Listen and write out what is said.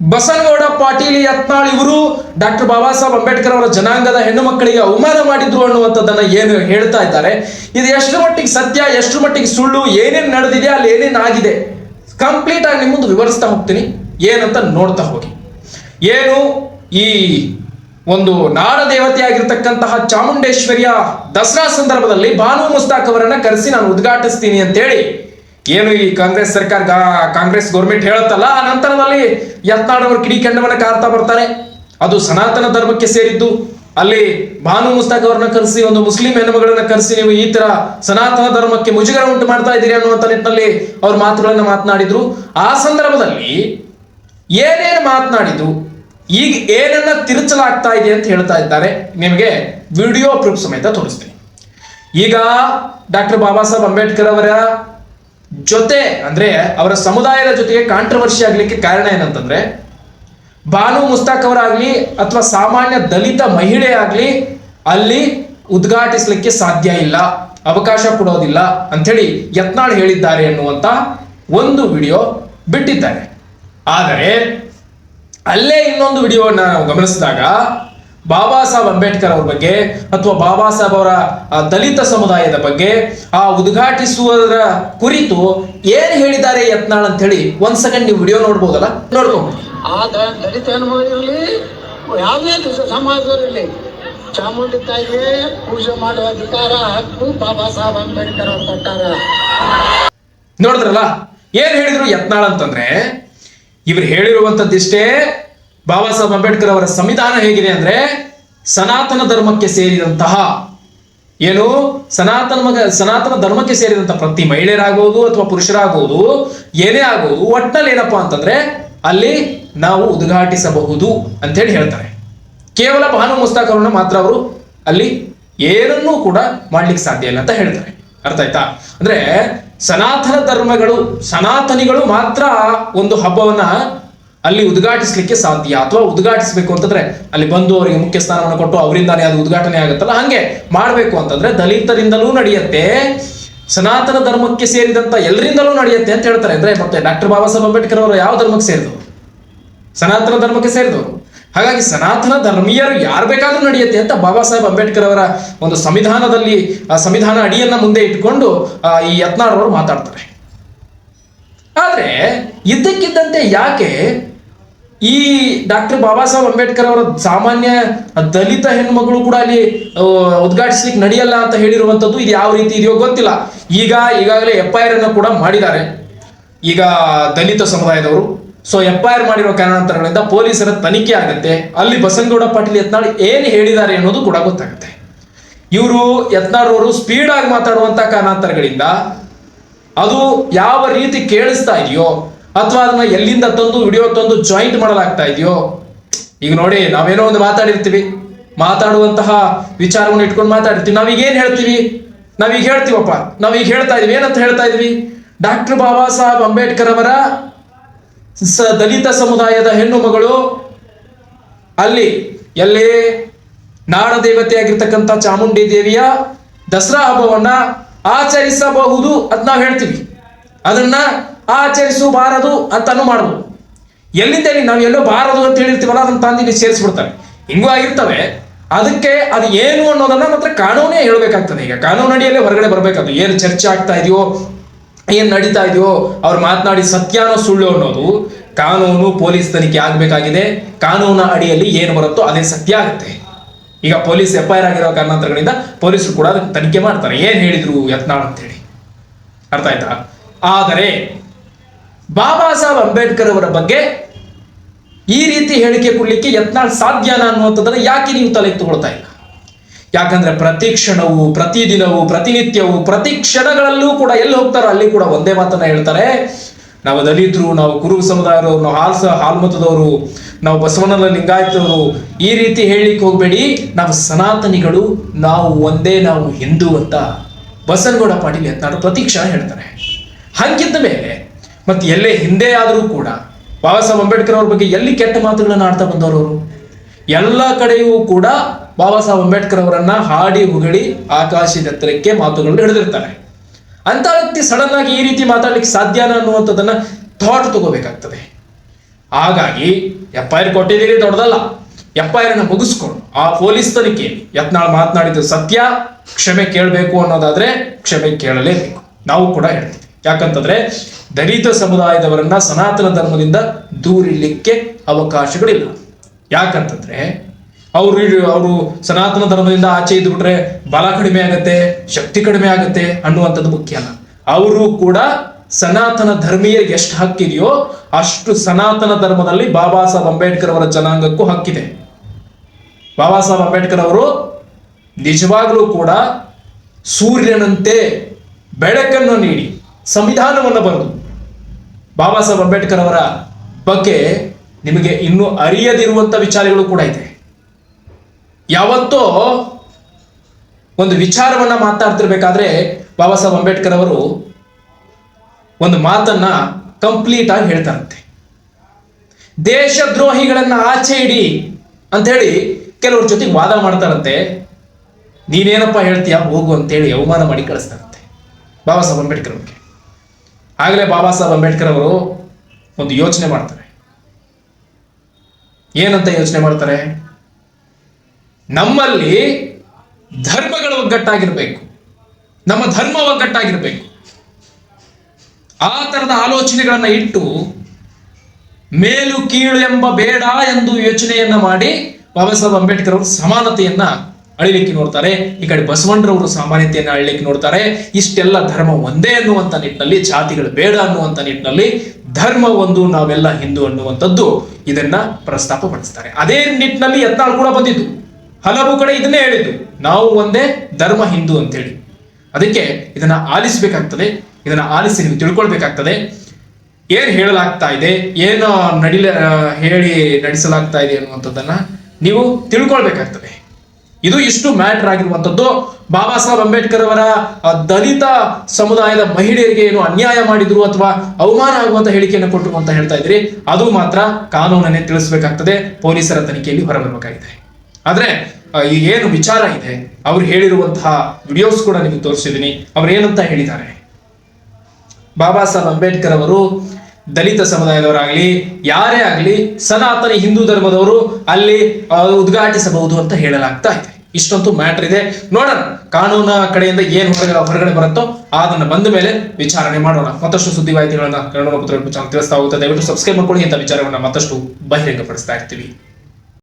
ಬಸನಗೌಡ ಪಾಟೀಲಿ ಯತ್ನಾಳ್ ಇವರು ಡಾಕ್ಟರ್ ಬಾಬಾ ಸಾಹೇಬ್ ಅಂಬೇಡ್ಕರ್ ಅವರ ಜನಾಂಗದ ಹೆಣ್ಣು ಮಕ್ಕಳಿಗೆ ಅವಮಾನ ಮಾಡಿದ್ರು ಅನ್ನುವಂಥದ್ದನ್ನ ಏನು ಹೇಳ್ತಾ ಇದ್ದಾರೆ. ಇದು ಎಷ್ಟು ಮಟ್ಟಿಗೆ ಸತ್ಯ ಎಷ್ಟು ಮಟ್ಟಿಗೆ ಸುಳ್ಳು, ಏನೇನು ನಡೆದಿದೆ, ಅಲ್ಲಿ ಏನೇನು ಆಗಿದೆ? ಕಂಪ್ಲೀಟ್ ಆಗಿ ನಿಮ್ಮ ಮುಂದೆ ವಿವರಿಸ್ತಾ ಹೋಗ್ತೀನಿ. ಏನಂತ ನೋಡ್ತಾ ಹೋಗಿ. ಏನು ಈ ಒಂದು ನಾಡ ದೇವತೆಯಾಗಿರ್ತಕ್ಕಂತಹ ಚಾಮುಂಡೇಶ್ವರಿಯ ದಸರಾ ಸಂದರ್ಭದಲ್ಲಿ ಭಾನು ಮುಸ್ತಾಕ್ ಅವರನ್ನ ಕರೆಸಿ ನಾನು ಉದ್ಘಾಟಿಸ್ತೀನಿ ಅಂತೇಳಿ ಏನು ಈ ಕಾಂಗ್ರೆಸ್ ಸರ್ಕಾರ ಕಾಂಗ್ರೆಸ್ ಗೌರ್ಮೆಂಟ್ ಹೇಳುತ್ತಲ್ಲ, ಆ ನಂತರದಲ್ಲಿ ಯತ್ನಾಡವರು ಕಿಡಿಕೆಂಡವನ್ನ ಕಾರ್ತಾ ಬರ್ತಾರೆ ಅದು ಸನಾತನ ಧರ್ಮಕ್ಕೆ ಸೇರಿದ್ದು. ಅಲ್ಲಿ ಭಾನು ಮುಸ್ತಾಕ್ ಅವರನ್ನ ಕರೆಸಿ, ಒಂದು ಮುಸ್ಲಿಂ ಹೆಣ್ಣುಮಗಳನ್ನ ಕರೆಸಿ ನೀವು ಈ ತರ ಸನಾತನ ಧರ್ಮಕ್ಕೆ ಮುಜುಗರ ಉಂಟು ಮಾಡ್ತಾ ಇದ್ದೀರಿ ಅನ್ನುವಂಥ ನಿಟ್ಟಿನಲ್ಲಿ ಅವ್ರ ಮಾತುಗಳನ್ನ ಮಾತನಾಡಿದ್ರು. ಆ ಸಂದರ್ಭದಲ್ಲಿ ಏನೇನು ಮಾತನಾಡಿದ್ರು, ಈಗ ಏನನ್ನ ತಿರುಚಲಾಗ್ತಾ ಇದೆ ಅಂತ ಹೇಳ್ತಾ ಇದ್ದಾರೆ. ನಿಮಗೆ ವಿಡಿಯೋ ಪ್ರೂಫ್ ಸಮೇತ ತೋರಿಸ್ತೀನಿ. ಈಗ ಡಾಕ್ಟರ್ ಬಾಬಾ ಸಾಹೇಬ್ ಅಂಬೇಡ್ಕರ್ ಅವರ ಜೊತೆ ಅಂದ್ರೆ ಅವರ ಸಮುದಾಯದ ಜೊತೆಗೆ ಕಾಂಟ್ರವರ್ಸಿ ಆಗ್ಲಿಕ್ಕೆ ಕಾರಣ ಏನಂತಂದ್ರೆ, ಬಾನು ಮುಸ್ತಾಕ್ ಅವರಾಗ್ಲಿ ಅಥವಾ ಸಾಮಾನ್ಯ ದಲಿತ ಮಹಿಳೆ ಆಗ್ಲಿ ಅಲ್ಲಿ ಉದ್ಘಾಟಿಸ್ಲಿಕ್ಕೆ ಸಾಧ್ಯ ಇಲ್ಲ, ಅವಕಾಶ ಕೊಡೋದಿಲ್ಲ ಅಂಥೇಳಿ ಯತ್ನಾಳ್ ಹೇಳಿದ್ದಾರೆ ಅನ್ನುವಂತ ಒಂದು ವಿಡಿಯೋ ಬಿಟ್ಟಿದ್ದಾರೆ. ಆದರೆ, ಅಲ್ಲೇ ಇನ್ನೊಂದು ವಿಡಿಯೋವನ್ನು ನಾವು ಗಮನಿಸಿದಾಗ ಬಾಬಾ ಸಾಹೇಬ್ ಅಂಬೇಡ್ಕರ್ ಅವ್ರ ಬಗ್ಗೆ ಅಥವಾ ಬಾಬಾ ಸಾಹೇಬ್ ಅವರ ದಲಿತ ಸಮುದಾಯದ ಬಗ್ಗೆ ಆ ಉದ್ಘಾಟಿಸುವುದರ ಕುರಿತು ಏನ್ ಹೇಳಿದ್ದಾರೆ ಯತ್ನಾಳ್ ಅಂತ ಹೇಳಿ ಒಂದ್ ಸೆಕೆಂಡ್ ನೀವು ವಿಡಿಯೋ ನೋಡ್ಬೋದಲ್ಲ? ನೋಡ್ಬೋದು ಆ ದಲಿತ ಹೆಣ್ಮಗಳಿರಲಿ ಯಾವುದೇ ಸಮಾಜದಲ್ಲಿ ಚಾಮುಂಡಿ ತಾಯಿಗೆ ಪೂಜೆ ಮಾಡುವ ಅಧಿಕಾರ ಹಕ್ಕು ಬಾಬಾ ಸಾಹೇಬ್ ಅಂಬೇಡ್ಕರ್ ಅವ್ರು ಕೊಟ್ಟಾರ. ನೋಡಿದ್ರಲ್ಲ? ಏನ್ ಹೇಳಿದ್ರು ಯತ್ನಾಳ್ ಅಂತಂದ್ರೆ ಇವ್ರು ಹೇಳಿರುವಂತದ್ದಿಷ್ಟೇ ಬಾಬಾ ಸಾಹೇಬ್ ಅಂಬೇಡ್ಕರ್ ಅವರ ಸಂವಿಧಾನ ಹೇಗಿದೆ ಅಂದ್ರೆ ಸನಾತನ ಧರ್ಮಕ್ಕೆ ಸೇರಿದಂತಹ ಏನು? ಸನಾತನ ಸನಾತನ ಧರ್ಮಕ್ಕೆ ಸೇರಿದಂತ ಪ್ರತಿ ಮಹಿಳೆಯರಾಗುವುದು ಅಥವಾ ಪುರುಷರಾಗುವುದು ಏನೇ ಆಗುವುದು ಒಟ್ಟಲ್ಲಿ ಏನಪ್ಪಾ ಅಂತಂದ್ರೆ ಅಲ್ಲಿ ನಾವು ಉದ್ಘಾಟಿಸಬಹುದು ಅಂತ ಹೇಳಿ ಹೇಳ್ತಾರೆ. ಕೇವಲ ಭಾನು ಮುಸ್ತಾಕ್ ಅವರನ್ನ ಮಾತ್ರ ಅವರು ಅಲ್ಲಿ ಏನನ್ನೂ ಕೂಡ ಮಾಡ್ಲಿಕ್ಕೆ ಸಾಧ್ಯ ಇಲ್ಲ ಅಂತ ಹೇಳ್ತಾರೆ. ಅರ್ಥ ಆಯ್ತಾ? ಅಂದ್ರೆ ಸನಾತನ ಧರ್ಮಗಳು, ಸನಾತನಿಗಳು ಮಾತ್ರ ಒಂದು ಹಬ್ಬವನ್ನ ಅಲ್ಲಿ ಉದ್ಘಾಟಿಸ್ಲಿಕ್ಕೆ ಸಾಧ್ಯ? ಅಥವಾ ಉದ್ಘಾಟಿಸಬೇಕು ಅಂತಂದ್ರೆ ಅಲ್ಲಿ ಬಂದು ಅವರಿಗೆ ಮುಖ್ಯ ಸ್ಥಾನವನ್ನು ಕೊಟ್ಟು ಅವರಿಂದಾನೇ ಅದು ಉದ್ಘಾಟನೆ ಆಗುತ್ತಲ್ಲ? ಹಂಗೆ ಮಾಡಬೇಕು ಅಂತಂದ್ರೆ ದಲಿತರಿಂದಲೂ ನಡೆಯುತ್ತೆ, ಸನಾತನ ಧರ್ಮಕ್ಕೆ ಸೇರಿದಂತ ಎಲ್ಲರಿಂದಲೂ ನಡೆಯುತ್ತೆ ಅಂತ ಹೇಳ್ತಾರೆ. ಅಂದ್ರೆ ಮತ್ತೆ ಡಾಕ್ಟರ್ ಬಾಬಾ ಸಾಹೇಬ್ ಅಂಬೇಡ್ಕರ್ ಅವರು ಯಾವ ಧರ್ಮಕ್ಕೆ ಸೇರಿದವರು ಸನಾತನ ಧರ್ಮಕ್ಕೆ ಸೇರಿದವರು ಹಾಗಾಗಿ ಸನಾತನ ಧರ್ಮೀಯರು ಯಾರು ಬೇಕಾದ್ರೂ ನಡೆಯುತ್ತೆ ಅಂತ ಬಾಬಾ ಸಾಹೇಬ್ ಅಂಬೇಡ್ಕರ್ ಅವರ ಒಂದು ಸಂವಿಧಾನದಲ್ಲಿ ಸಂವಿಧಾನ ಅಡಿಯನ್ನ ಮುಂದೆ ಇಟ್ಕೊಂಡು ಈ ಯತ್ನಾಳ್ ಅವರು ಮಾತಾಡ್ತಾರೆ. ಆದ್ರೆ ಇದ್ದಕ್ಕಿದ್ದಂತೆ ಯಾಕೆ ಈ ಡಾಕ್ಟರ್ ಬಾಬಾ ಸಾಹೇಬ್ ಅಂಬೇಡ್ಕರ್ ಅವರ ಸಾಮಾನ್ಯ ದಲಿತ ಹೆಣ್ಮಗಳು ಕೂಡ ಅಲ್ಲಿ ಉದ್ಘಾಟಿಸ್ಲಿಕ್ಕೆ ನಡೆಯಲ್ಲ ಅಂತ ಹೇಳಿರುವಂತದ್ದು ಇದು ಯಾವ ರೀತಿ ಇದೆಯೋ ಗೊತ್ತಿಲ್ಲ. ಈಗ ಈಗಾಗಲೇ ಎಫ್ ಐ ಅನ್ನು ಕೂಡ ಮಾಡಿದ್ದಾರೆ. ಈಗ ದಲಿತ ಸಮುದಾಯದವರು. ಸೊ ಎಫ್ ಐ ಆರ್ ಮಾಡಿರೋ ಕಾರಣಾಂತರಗಳಿಂದ ಪೊಲೀಸರ ತನಿಖೆ ಆಗುತ್ತೆ. ಅಲ್ಲಿ ಬಸನಗೌಡ ಪಾಟೀಲ್ ಯತ್ನಾಳ್ ಏನು ಹೇಳಿದ್ದಾರೆ ಅನ್ನೋದು ಕೂಡ ಗೊತ್ತಾಗುತ್ತೆ. ಇವರು ಯತ್ನಾಳ್ ಅವರು ಸ್ಪೀಡ್ ಆಗಿ ಮಾತಾಡುವಂತ ಕಾರಣಾಂತರಗಳಿಂದ ಅದು ಯಾವ ರೀತಿ ಕೇಳಿಸ್ತಾ ಇದೆಯೋ ಅಥವಾ ಅದನ್ನ ಎಲ್ಲಿಂದ ತಂದು ವಿಡಿಯೋ ತಂದು ಜಾಯಿಂಟ್ ಮಾಡಲಾಗ್ತಾ ಇದೆಯೋ? ಈಗ ನೋಡಿ, ನಾವೇನೋ ಒಂದು ಮಾತಾಡಿರ್ತೀವಿ. ಮಾತಾಡುವಂತಹ ವಿಚಾರವನ್ನು ಇಟ್ಕೊಂಡು ಮಾತಾಡಿರ್ತೀವಿ. ನಾವೀಗ ಏನ್ ಹೇಳ್ತೀವಿ? ನಾವೀಗ ಹೇಳ್ತೀವಪ್ಪ. ನಾವೀಗ ಹೇಳ್ತಾ ಇದೀವಿ. ಏನಂತ ಹೇಳ್ತಾ ಇದೀವಿ? ಡಾಕ್ಟರ್ ಬಾಬಾ ಸಾಹೇಬ್ ಅಂಬೇಡ್ಕರ್ ಅವರ ದಲಿತ ಸಮುದಾಯದ ಹೆಣ್ಣು ಮಗಳು ಅಲ್ಲಿ ಎಲ್ಲಿ ನಾಡ ದೇವತೆಯಾಗಿರ್ತಕ್ಕಂಥ ಚಾಮುಂಡಿ ದೇವಿಯ ದಸರಾ ಹಬ್ಬವನ್ನ ಆಚರಿಸಬಹುದು ಅಂತ ನಾವು ಹೇಳ್ತೀವಿ. ಅದನ್ನ ಆಚರಿಸಬಾರದು ಅಂತಾನು ಮಾಡಬಹುದು ಎಲ್ಲಿಂದ ಎಲ್ಲಿ ನಾವು ಎಲ್ಲೋ ಬಾರದು ಅಂತ ಹೇಳಿರ್ತೀವಲ್ಲ, ಅದನ್ನ ತಂದು ಇಲ್ಲಿ ಸೇರಿಸ್ಬಿಡ್ತಾರೆ. ಹಿಂಗೂ ಆಗಿರ್ತವೆ. ಅದಕ್ಕೆ ಅದು ಏನು ಅನ್ನೋದನ್ನ ಮಾತ್ರ ಕಾನೂನೇ ಹೇಳ್ಬೇಕಾಗ್ತದೆ. ಈಗ ಕಾನೂನು ಅಡಿಯಲ್ಲೇ ಹೊರಗಡೆ ಬರ್ಬೇಕಾಗ್ತದೆ. ಏನು ಚರ್ಚೆ ಆಗ್ತಾ ಇದೆಯೋ, ಏನು ನಡೀತಾ ಇದೆಯೋ, ಅವ್ರು ಮಾತನಾಡಿ ಸತ್ಯಾನೋ ಸುಳ್ಳು ಅನ್ನೋದು ಕಾನೂನು ಪೊಲೀಸ್ ತನಿಖೆ ಆಗಬೇಕಾಗಿದೆ. ಕಾನೂನ ಅಡಿಯಲ್ಲಿ ಏನು ಬರುತ್ತೋ ಅದೇ ಸತ್ಯ ಆಗುತ್ತೆ. ಈಗ ಪೊಲೀಸ್ ಎಫ್ ಐ ಆರ್ ಆಗಿರೋ ಕಾರಣಾಂತರಗಳಿಂದ ಪೊಲೀಸರು ಕೂಡ ಅದಕ್ಕೆ ತನಿಖೆ ಮಾಡ್ತಾರೆ. ಏನು ಹೇಳಿದ್ರು ಯತ್ನಾಳ್ ಅಂತೇಳಿ ಅರ್ಥ ಆಯ್ತಾ? ಆದರೆ ಬಾಬಾ ಸಾಹೇಬ್ ಅಂಬೇಡ್ಕರ್ ಅವರ ಬಗ್ಗೆ ಈ ರೀತಿ ಹೇಳಿಕೆ ಕೊಡ್ಲಿಕ್ಕೆ ಯತ್ನ ಸಾಧ್ಯನಾ ಅನ್ನುವಂಥದ್ದನ್ನು ಯಾಕೆ ನೀವು ತಲೆಗೆ ತಗೊಳ್ತಾ ಇಲ್ಲ? ಯಾಕಂದ್ರೆ ಪ್ರತಿ ಕ್ಷಣವೂ ಪ್ರತಿದಿನವೂ ಪ್ರತಿನಿತ್ಯವೂ ಪ್ರತಿ ಕ್ಷಣಗಳಲ್ಲೂ ಕೂಡ ಎಲ್ಲಿ ಹೋಗ್ತಾರೋ ಅಲ್ಲಿ ಕೂಡ ಒಂದೇ ಮಾತನ್ನ ಹೇಳ್ತಾರೆ. ನಾವು ದಲಿತರು, ನಾವು ಕುರು ಸಮುದಾಯರು, ನಾವು ಹಾಲ್ ಹಾಲ್ಮತದವರು, ನಾವು ಬಸವಣ್ಣನ ಲಿಂಗಾಯತವರು ಈ ರೀತಿ ಹೇಳಲಿಕ್ಕೆ ಹೋಗಬೇಡಿ. ನಾವು ಸನಾತನಿಗಳು, ನಾವು ಒಂದೇ ನಾವು ಹಿಂದೂ ಅಂತ ಬಸನಗೌಡ ಪಾಟೀಲ್ ಯತ್ನಾಡು ಪ್ರತಿ ಕ್ಷಣ ಹೇಳ್ತಾರೆ. ಹಂಗಿದ್ದ ಮೇಲೆ ಮತ್ತೆ ಎಲ್ಲೇ ಹಿಂದೆ ಆದರೂ ಕೂಡ ಬಾಬಾ ಸಾಹೇಬ್ ಅಂಬೇಡ್ಕರ್ ಅವ್ರ ಬಗ್ಗೆ ಎಲ್ಲಿ ಕೆಟ್ಟ ಮಾತುಗಳನ್ನ ಆಡ್ತಾ ಬಂದವರು ಎಲ್ಲ ಕಡೆಯೂ ಕೂಡ ಬಾಬಾ ಸಾಹೇಬ್ ಅಂಬೇಡ್ಕರ್ ಅವರನ್ನ ಹಾಡಿ ಹುಗಳಿ ಆಕಾಶದ ಎತ್ತರಕ್ಕೆ ಮಾತುಗಳನ್ನು ಹಿಡಿದಿರ್ತಾರೆ. ಅಂತ ವ್ಯಕ್ತಿ ಸಡನ್ ಆಗಿ ಈ ರೀತಿ ಮಾತಾಡ್ಲಿಕ್ಕೆ ಸಾಧ್ಯನಾ ಅನ್ನುವಂಥದ್ದನ್ನ ಥಾಟ್ ತಗೋಬೇಕಾಗ್ತದೆ. ಹಾಗಾಗಿ ಎಫ್ ಐ ಆರ್ ಕೊಟ್ಟಿದ್ದೀರಿ ದೊಡ್ಡದಲ್ಲ. ಎಫ್ ಮುಗಿಸ್ಕೊಂಡು ಆ ಪೊಲೀಸ್ ತನಿಖೆ ಯತ್ನಾಳ್ ಮಾತನಾಡಿದ್ದು ಸತ್ಯ, ಕ್ಷಮೆ ಕೇಳಬೇಕು ಅನ್ನೋದಾದ್ರೆ ಕ್ಷಮೆ ಕೇಳಲೇಬೇಕು. ನಾವು ಕೂಡ ಹೇಳ್ತೀವಿ. ಯಾಕಂತಂದ್ರೆ ದಲಿತ ಸಮುದಾಯದವರನ್ನ ಸನಾತನ ಧರ್ಮದಿಂದ ದೂರಿಲಿಕ್ಕೆ ಅವಕಾಶಗಳಿಲ್ಲ. ಯಾಕಂತಂದ್ರೆ ಅವರು ಅವರು ಸನಾತನ ಧರ್ಮದಿಂದ ಆಚೆ ಇದ್ಬಿಟ್ರೆ ಬಲ ಕಡಿಮೆ ಆಗತ್ತೆ, ಶಕ್ತಿ ಕಡಿಮೆ ಆಗತ್ತೆ ಅನ್ನುವಂಥದ್ದು ಮುಖ್ಯ ಅಲ್ಲ. ಅವರು ಕೂಡ ಸನಾತನ ಧರ್ಮೀಯರಿಗೆ ಎಷ್ಟು ಹಕ್ಕಿದೆಯೋ ಅಷ್ಟು ಸನಾತನ ಧರ್ಮದಲ್ಲಿ ಬಾಬಾ ಸಾಹೇಬ್ ಅಂಬೇಡ್ಕರ್ ಅವರ ಜನಾಂಗಕ್ಕೂ ಹಕ್ಕಿದೆ. ಬಾಬಾ ಸಾಹೇಬ್ ಅಂಬೇಡ್ಕರ್ ಅವರು ನಿಜವಾಗ್ಲೂ ಕೂಡ ಸೂರ್ಯನಂತೆ ಬೆಳಕನ್ನು ನೀಡಿ ಸಂವಿಧಾನವನ್ನು ಬರೆದು ಬಾಬಾ ಸಾಹೇಬ್ ಅಂಬೇಡ್ಕರ್ ಅವರ ಬಗ್ಗೆ ನಿಮಗೆ ಇನ್ನೂ ಅರಿಯದಿರುವಂಥ ವಿಚಾರಗಳು ಕೂಡ ಇದೆ. ಯಾವತ್ತೋ ಒಂದು ವಿಚಾರವನ್ನ ಮಾತಾಡ್ತಿರ್ಬೇಕಾದ್ರೆ ಬಾಬಾ ಸಾಹೇಬ್ ಅಂಬೇಡ್ಕರ್ ಅವರು ಒಂದು ಮಾತನ್ನ ಕಂಪ್ಲೀಟ್ ಆಗಿ ಹೇಳ್ತಾರಂತೆ. ದೇಶದ್ರೋಹಿಗಳನ್ನ ಆಚೆ ಇಡಿ ಅಂತ ಹೇಳಿ ಕೆಲವ್ರ ಜೊತೆಗೆ ವಾದ ಮಾಡ್ತಾರಂತೆ. ನೀನೇನಪ್ಪ ಹೇಳ್ತೀಯ? ಹೋಗು ಅಂತೇಳಿ ಅವಮಾನ ಮಾಡಿ ಕಳಿಸ್ತಾರಂತೆ. ಬಾಬಾ ಸಾಹೇಬ್ ಅಂಬೇಡ್ಕರ್ ಅವ್ರಿಗೆ. ಆಗಲೇ ಬಾಬಾ ಸಾಹೇಬ್ ಅಂಬೇಡ್ಕರ್ ಅವರು ಒಂದು ಯೋಚನೆ ಮಾಡ್ತಾರೆ. ಏನಂತ ಯೋಚನೆ ಮಾಡ್ತಾರೆ? ನಮ್ಮಲ್ಲಿ ಧರ್ಮಗಳು ಒಗ್ಗಟ್ಟಾಗಿರ್ಬೇಕು. ನಮ್ಮ ಧರ್ಮ ಒಗ್ಗಟ್ಟಾಗಿರ್ಬೇಕು. ಆ ತರದ ಆಲೋಚನೆಗಳನ್ನ ಇಟ್ಟು ಮೇಲು, ಕೀಳು ಎಂಬ ಬೇಡ ಎಂದು ಯೋಚನೆಯನ್ನ ಮಾಡಿ ಬಾಬಾ ಸಾಹೇಬ್ ಅಂಬೇಡ್ಕರ್ ಅವರು ಸಮಾನತೆಯನ್ನ ಅಳಿಲಿಕ್ಕೆ ನೋಡ್ತಾರೆ. ಈ ಕಡೆ ಬಸವಣ್ಣರವರು ಸಾಮಾನ್ಯತೆಯನ್ನು ಅಳಿಲಿಕ್ಕೆ ನೋಡ್ತಾರೆ. ಇಷ್ಟೆಲ್ಲ ಧರ್ಮ ಒಂದೇ ಅನ್ನುವಂಥ ನಿಟ್ಟಿನಲ್ಲಿ, ಜಾತಿಗಳು ಬೇಡ ಅನ್ನುವಂಥ ನಿಟ್ಟಿನಲ್ಲಿ ಧರ್ಮ ಒಂದು, ನಾವೆಲ್ಲ ಹಿಂದೂ ಅನ್ನುವಂಥದ್ದು ಇದನ್ನ ಪ್ರಸ್ತಾಪ ಪಡಿಸ್ತಾರೆ ಅದೇ ನಿಟ್ಟಿನಲ್ಲಿ ಯತ್ನಾಳ್ ಕೂಡ ಬಂದಿದ್ದು. ಹಲವು ಕಡೆ ಇದನ್ನೇ ಹೇಳಿದ್ದು. ನಾವು ಒಂದೇ ಧರ್ಮ ಹಿಂದೂ ಅಂತೇಳಿ ಅದಕ್ಕೆ ಇದನ್ನ ಆಲಿಸಬೇಕಾಗ್ತದೆ. ಇದನ್ನ ಆಲಿಸಿ ನೀವು ತಿಳ್ಕೊಳ್ಬೇಕಾಗ್ತದೆ. ಏನ್ ಹೇಳಲಾಗ್ತಾ ಇದೆ? ಏನು ನಡಿಲ ಹೇಳಿ ನಡೆಸಲಾಗ್ತಾ ಇದೆ ಅನ್ನುವಂಥದ್ದನ್ನ ನೀವು ತಿಳ್ಕೊಳ್ಬೇಕಾಗ್ತದೆ. ಇದು ಇಷ್ಟು ಮ್ಯಾಟರ್ ಆಗಿರುವಂಥದ್ದು. ಬಾಬಾ ಸಾಹೇಬ್ ಅಂಬೇಡ್ಕರ್ ಅವರ ದಲಿತ ಸಮುದಾಯದ ಮಹಿಳೆಯರಿಗೆ ಏನು ಅನ್ಯಾಯ ಮಾಡಿದ್ರು ಅಥವಾ ಅವಮಾನ ಆಗುವಂತ ಹೇಳಿಕೆಯನ್ನು ಕೊಟ್ಟರು ಅಂತ ಹೇಳ್ತಾ ಇದ್ರಿ. ಅದು ಮಾತ್ರ ಕಾನೂನನ್ನೇ ತಿಳಿಸಬೇಕಾಗ್ತದೆ. ಪೊಲೀಸರ ತನಿಖೆಯಲ್ಲಿ ಹೊರಬರಬೇಕಾಗಿದೆ. ಆದ್ರೆ ಏನು ವಿಚಾರ ಇದೆ, ಅವ್ರು ಹೇಳಿರುವಂತಹ ವಿಡಿಯೋಸ್ ಕೂಡ ನಿಮಗೆ ತೋರಿಸಿದ್ದೀನಿ. ಅವ್ರು ಏನಂತ ಹೇಳಿದ್ದಾರೆ? ಬಾಬಾ ಸಾಹೇಬ್ ಅಂಬೇಡ್ಕರ್ ಅವರು ದಲಿತ ಸಮುದಾಯದವರಾಗ್ಲಿ, ಯಾರೇ ಆಗಲಿ, ಸನಾತನ ಹಿಂದೂ ಧರ್ಮದವರು ಅಲ್ಲಿ ಉದ್ಘಾಟಿಸಬಹುದು ಅಂತ ಹೇಳಲಾಗ್ತಾ ಇದೆ. ಇಷ್ಟೊಂದು ಮ್ಯಾಟರ್ ಇದೆ. ನೋಡೋಣ, ಕಾನೂನ ಕಡೆಯಿಂದ ಏನು ಹೊರಗಡೆ ಹೊರಗಡೆ ಬರುತ್ತೋ ಅದನ್ನು ಬಂದ ಮೇಲೆ ವಿಚಾರಣೆ ಮಾಡೋಣ. ಮತ್ತಷ್ಟು ಸುದ್ದಿ ಮಾಹಿತಿಗಳನ್ನ ಕನ್ನಡ ಪುತ್ರ ತಿಳಿಸ್ತಾ ಹೋಗುತ್ತೆ. ದಯವಿಟ್ಟು ಸಬ್ಸ್ಕ್ರೈಬ್ ಮಾಡ್ಕೊಳ್ಳಿ, ಇಂಥ ವಿಚಾರಗಳನ್ನ ಮತ್ತಷ್ಟು ಬಹಿರಂಗಪಡಿಸ್ತಾ ಇರ್ತೀವಿ.